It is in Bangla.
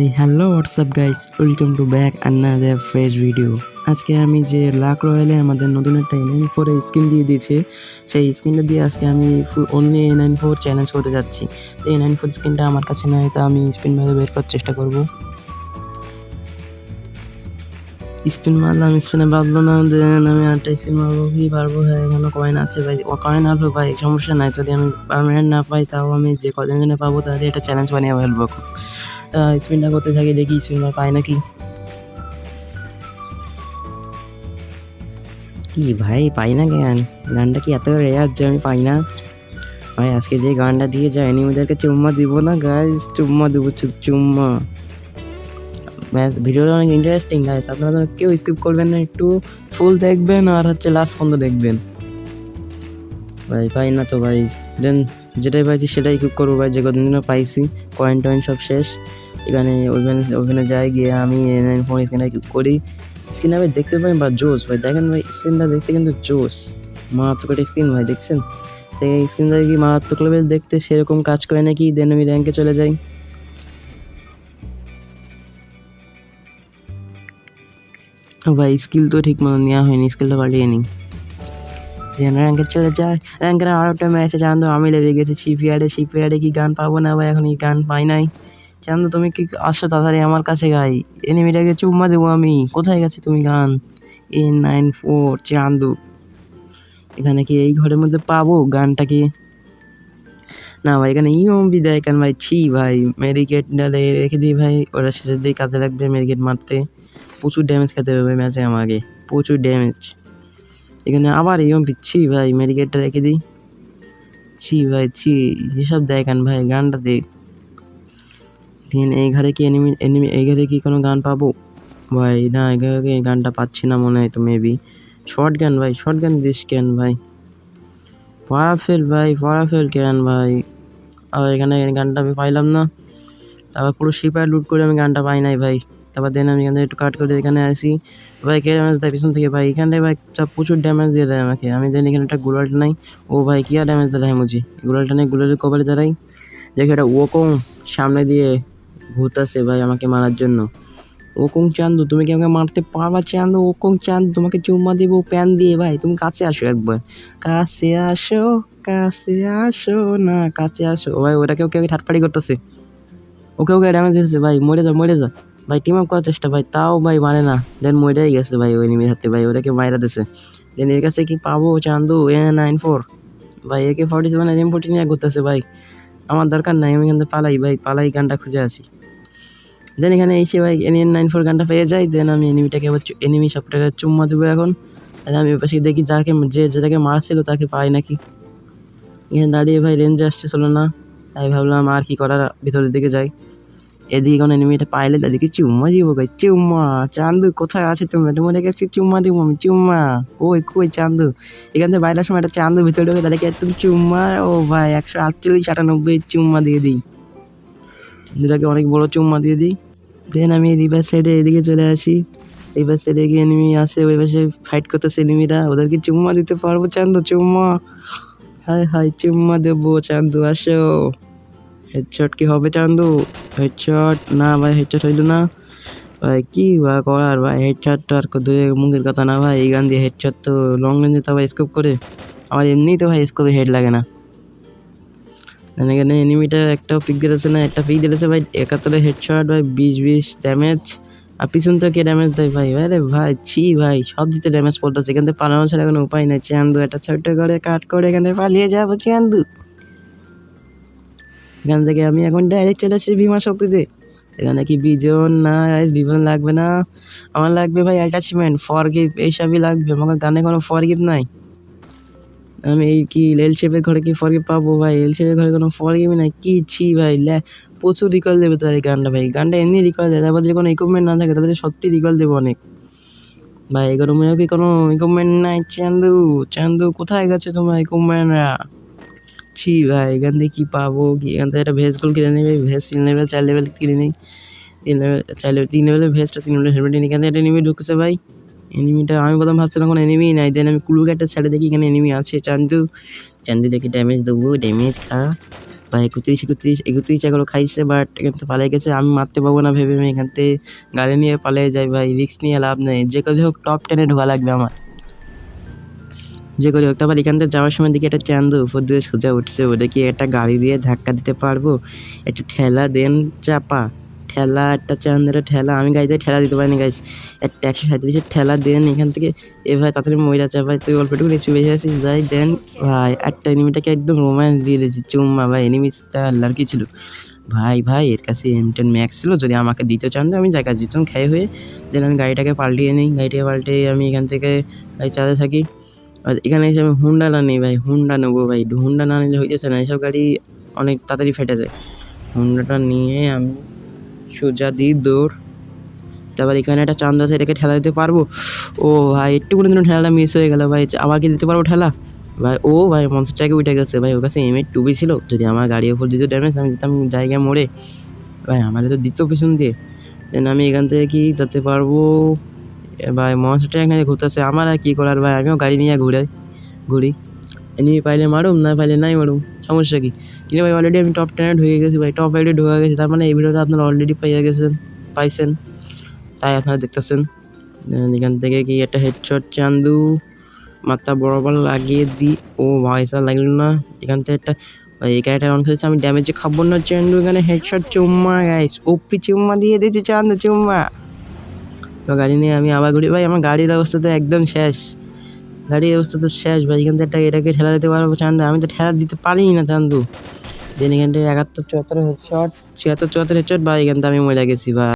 এই hello WhatsApp guys welcome to back another fresh video আজকে আমি যে লাক রয়্যালে আমাদের নতুন একটা এন নাইন ফোর স্কিন দিয়ে দিয়েছে, সেই স্কিনটা দিয়ে আজকে আমি only N nine four challenge করতে যাচ্ছি। এই নাইন ফোর স্কিনটা আমার কাছে নাই, তা আমি স্পিন মেরে বের করার চেষ্টা করব। স্পিন মারলাম স্পিনে বাঁধলো না দেন আমি একটা স্পিন মারবো। কি পারব? হ্যাঁ এখানে কয়েন আছে ভাই। ও কয়েন আসবে ভাই, সমস্যা নাই। যদি আমি পারমানেন্ট না পাই, তাও আমি যে কদিন জন্য পাবো, তাহলে এটা চ্যালেঞ্জ বানিয়ে ফেলব। স্পিনটা করতে থাকি, দেখি স্পিন পাই নাকি। কি ভাই, পাই না কেন গানটা কি এত রেয়ার যে আমি পাই না? ভাই, আজকে যে গানটা দিয়ে যায় এনিমিদেরকে চুম্মা দিব না গাইস চুম্মা দেবো চুম্মা। ব্যাস, ভিডিওটা অনেক ইন্টারেস্টিং গাইস আপনারা তো কেউ স্কিপ করবেন না, একটু ফুল দেখবেন, আর হচ্ছে লাস্ট পর্যন্ত দেখবেন। ভাই, পাই না তো, ভাই। দেন যেটাই পাইছি, সেটাই কুক করব ভাই যে কদিন পাইছি কয়েন টয়েন সব শেষ। এখানে ওইখানে ওখানে যাই, গিয়ে আমি ফোন স্ক্রিনটা কুক করি। স্ক্রিন আমি দেখতে পাই বা জোস ভাই, দেখেন ভাই স্ক্রিনটা দেখতে কিন্তু জোস মারাত্মক একটা স্ক্রিন ভাই, দেখছেন? এই স্ক্রিনটা কি মারাত্মক লেভেল দেখতে সেরকম কাজ করে নাকি? দেন আমি র্যাঙ্কে চলে যাই। ভাই স্কিল তো ঠিক মতো নেওয়া হয়নি স্কিলটা পাল্টিয়ে নিই। দেন র্যাঙ্কে চলে যায় র্যাঙ্কের আরও একটা ম্যাচে জানতো আমি লেগে গেছি শিপইয়ার্ডে শিপইয়ার্ডে কি গান পাবো না ভাই? এখন কি গান পাই নাই। চান্দু, তুমি কি আসো তাড়াতাড়ি আমার কাছে গাই। এনিমিটাকে চুম্মা দেবো আমি। কোথায় গেছে তুমি gun? A nine four Chandu. এখানে কি এই ঘরের মধ্যে পাবো গানটা কি না ভাই, এখানে ইউএমবি দেয় কেন ভাই? ছি ভাই মেডিকেট রেখে দিই ভাই। ওরা শেষের দিকে কাজে লাগবে মেডিকেট মারতে। প্রচুর ড্যামেজ খেতে হবে ম্যাচে আমাকে। প্রচুর ড্যামেজ এখানে আবার ইউএমপি ছি ভাই মেডিকেটটা রেখে দিই। ছি ভাই, ছি। এসব দেয় কেন ভাই? গানটা দেখ। দেন এই ঘরে কি এনিমি এনিমি এই ঘরে কি কোনো গান পাবো? ভাই, না, এই ঘরে এই গানটা পাচ্ছি না মনে হয় তো মেবি শর্ট গান ভাই শর্ট গান দিস কেন, ভাই? ফেল ভাই ফেল কেন, ভাই? আর এখানে গানটা আমি পাইলাম না। তারপর পুরো শিপার লুট করে আমি গানটা পাই নাই, ভাই। তারপর দেন আমি একটু কাট করে এখানে আসি। ভাই, কে ড্যামেজ দেয় পিছন থেকে, ভাই? এখানে ভাই, সব প্রচুর ড্যামেজ দিয়ে দেয় আমাকে। আমি দেন এখানে একটা গুলালটা নাই ও, ভাই, কি আর ড্যামেজ দেয় মুজি গুলালটা নেই গুলালের কপালে দাঁড়াই দেখি এটা ওকম সামনে দিয়ে ঘুরতেছে ভাই আমাকে মারার জন্য। ওকং চান্দু, তুমি কি আমাকে মারতে পারবা চান্দু? ওকং চান্দু, তোমাকে চুম্মা দিব, প্যান দিয়ে ভাই, তুমি কাছে আসো একবার। কাছে আসো কাছে আসো না, কাছে আসো। ভাই, ওটাকে ওকে ঠাটপাড়ি করতেছে। ওকে ওকে ড্যামেজ দিতেছে ভাই, মরে যা মরে যা। ভাই টিম আপ করার চেষ্টা ভাই, তাও ভাই মানে না। দেন মরেই গেছে ভাই ওই নিমির হাতে ভাই, ওটাকে মাইরা দিছে। দেন এর কাছে কি পাবো চান্দু? এ নাইন ফোর ভাই AK forty seven M forty নিয়ে ঘুরতেছে ভাই। আমার দরকার নাই, আমি এখান পালাই ভাই, পালাই গানটা খুঁজে আছি। দেন এখানে এসে ভাই এন নাইন ফোর গানটা পেয়ে যাই। দেন আমি এনিমিটাকে আবার এনিমি সবটাকে চুম্মা দেবো এখন। তাহলে আমি পাশে দেখি যাকে যে যেটাকে মারছিল তাকে পাই নাকি। এখানে দাঁড়িয়ে ভাই রেঞ্জ আসছে চলো না। তাই ভাবলাম আর কি করার ভিতরের দিকে যাই। এদিকে কোনো এনিমিটা পাইলে তাদেরকে চুম্মা দিব ভাই চুম্মা, চান্দু, কোথায় আছে তুমি তোমার গেছি চুম্মা দিব আমি? চুম্মা, কই কই চান্দু? এখান থেকে বাইরের সময় একটা চান্দু ভিতরে ঢুকে তাদেরকে একদম চুম্মা, ও ভাই, একশো আটচল্লিশ আটানব্বই চুম্মা দিয়ে দিই। চান্দুটাকে অনেক বড় চুম্মা দিয়ে দিই। দেন আমি রিভার সাইডে এদিকে চলে আসি। রিভার সাইডে গিয়ে এনিমি আসে, ওই পাশে ফাইট করতেছে এনিমিরা ওদেরকে চুম্মা দিতে পারব, চান্দু, চুম্মা। হাই হাই চুম্মা দেবো, চান্দু, আসো। হেডশট কি হবে চান্দু? হেডশট না ভাই হেডশট হইল না। ভাই, কি বা করার ভাই? হেডশট তো আর দুই মুখের কথা না ভাই। এই গান দিয়ে হেডশট তো লং রেঞ্জে তো ভাই স্কোপ করে। আমার এমনিই তো ভাই স্কোপে হেড লাগে না। এখানে এনিমিটা একটা পিক দিতেছে না, একটা পিক দিতেছে ভাই। একাত্তরে হেডশট ভাই, বিশ বিশ ড্যামেজ আর পিছন থেকে ড্যামেজ দেয় ভাই। আরে ভাই, ছি ভাই, সব দিতে ড্যামেজ পড়তেছে। এখান থেকে পালানো ছাড়া কোনো উপায় নেই। চান্দু একটা ছোট্ট করে কাট করে এখান থেকে পালিয়ে যাব, চান্দু। এখান থেকে আমি এখন ডাইরেক্ট চলে আসছি বিমা শক্তিতে। এখানে কি বিজন? না বিজন লাগবে না। আমার লাগবে ভাই অ্যাটাচমেন্ট ফর গিফট এইসবই লাগবে। আমার গানে কোনো ফর গিফট নাই। আমি এই কি এল শেপের ঘরে কি ফর পাবো ভাই? এল শেপের ঘরে কোনো ফর গিফট নাই কি ছি ভাই ল্যা প্রচুর রিকল দেবে তাদের গানটা ভাই। গানটা এমনি রিকল দেয় তারপর যদি কোনো ইকুইপমেন্ট না থাকে তাদের সত্যি রিকল দেবে অনেক। ভাই এগুলো মেয়েও কি কোনো ইকুইপমেন্ট নাই, চান্দু? চান্দু, কোথায় গেছে তোমার ইকুইপমেন্টরা ছি ভাই এখান থেকে কী পাবো? কি এখান থেকে একটা ভেজ গোল কিনে নেবে, ভেজ তিন লেভেল চার লেভেল কিনে নিই। তিন লেভেল চার লেভেল তিন লেভেলের ভেজটা তিন লেভেল হেলমেট এখান থেকে একটা এনিমি ঢুকছে ভাই। এনিমিটা আমি প্রথম ভাবছিলাম কোনো এনিমি নাই দেন আমি কুলু একটা ছেড়ে দেখি এখানে এনিমি আছে, চান্দু। চান্দু দেখি ড্যামেজ দেবো ড্যামেজ খা ভাই একত্রিশ একত্রিশ একত্রিশ এগারো খাইছে বাট এখান থেকে পালিয়ে গেছে, আমি মারতে পারব না ভেবে আমি এখান থেকে গাড়ি নিয়ে পালিয়ে যাই, ভাই রিস্ক নিয়ে লাভ নেই। যে করে হোক টপ টেনে ঢোকা লাগবে আমার। যে করে হোক, তারপর এখান থেকে যাওয়ার সময় দেখি একটা চান্দু, উপর দিয়ে সোজা উঠছে ওটা কি একটা গাড়ি দিয়ে ধাক্কা দিতে পারব, একটা ঠেলা দেন চাপা। ঠেলা, একটা চান্দুরে ঠেলা, আমি গাড়িতে ঠেলা দিতে পারিনি গাইস একটা একশো সাঁত্রিশের ঠেলা দেন এখান থেকে। এ ভাই, তাড়াতাড়ি মহিলা চাপাই তুই অল্পটুকু রেসিপি বেশি আসিস যাই দেন। ভাই, একটা এনিমিটাকে একদম রোম্যান্স দিয়ে দিয়েছি, চুম্মা ভাই এনিমিসটা আল্লাহর কি ছিল। ভাই ভাই, এর কাছে এম টেন ম্যাক্স ছিল, যদি আমাকে দিতে চান তো আমি জায়গা জিতন, খেয়ে হয়ে। দেন আমি গাড়িটাকে পাল্টিয়ে নিই, গাড়িটাকে পাল্টিয়ে আমি এখান থেকে গাড়ি চালাতে থাকি। আর এখানে এসে আমি হুন্ডা না নিই ভাই, হুন্ডা নেব ভাই, হুন্ডা না নিলে হইতেছে না এইসব গাড়ি অনেক তাড়াতাড়ি ফেটে যায়। হুন্ডাটা নিয়ে আমি সোজা দিই দৌড়। তারপর এখানে একটা চান্দ আছে, এটাকে ঠেলা দিতে পারব? ও ভাই একটু করে জন্য ঠেলাটা মিস হয়ে গেল ভাই, আবার কি দিতে পারব ঠেলা? ভাই, ও ভাই মনস্টারটাকে উঠে গেছে। ভাই, ওর কাছে এম এ টুবি ছিল। যদি আমার গাড়ির ওপর দিত ড্যামেজ আমি দিতাম জায়গায় মোড়ে ভাই, আমাদের তো দিত পেছন দিয়ে। দেন আমি এখান থেকে কি যেতে পারব? ভাই মনস্টারটা এখানে ঘুরতে ঘুরতেছে। আমার আর কী করার ভাই? আমিও গাড়ি নিয়ে ঘুরে ঘুরি। এমনি পাইলে মারুম, না পাইলে নাই মারুম, সমস্যা কি? কিন্তু ভাই অলরেডি আমি টপ টেনে ঢুকে গেছি ভাই টপ এইটে ঢুকে গেছি, তার মানে এই ভিডিওটা আপনারা অলরেডি পাইয়া গেছেন, পাইছেন। তাই আপনারা দেখতেছেন। এখান থেকে কি একটা হেডশট চান্দু, মাথা বরাবর লাগিয়ে দিই ও ভাই স্যার লাগল না। এখান থেকে একটা এই গাড়িটা অন করেছে আমি ড্যামেজে খাব না, চান্দু, এখানে হেডশট চুম্মা গাইস ওপি চুম্মা দিয়ে দিয়েছি, চান্দু, চুম্মা। তো গাড়ি নিয়ে আমি আবার ঘুরি। ভাই, আমার গাড়ির অবস্থা তো একদম শেষ। গাড়ির অবস্থা তো শেষ, ভাই। এখান থেকে এটাকে ঠেলা দিতে পারব, চান্দু। আমি তো ঠেলা দিতে পারি না, চান্দু। দেন এখান থেকে একাত্তর, চুয়াত্তর হেডশট ছিয়াত্তর, চুয়াত্তর হেডশট ভাই, এখান থেকে আমি মজা গেছি বা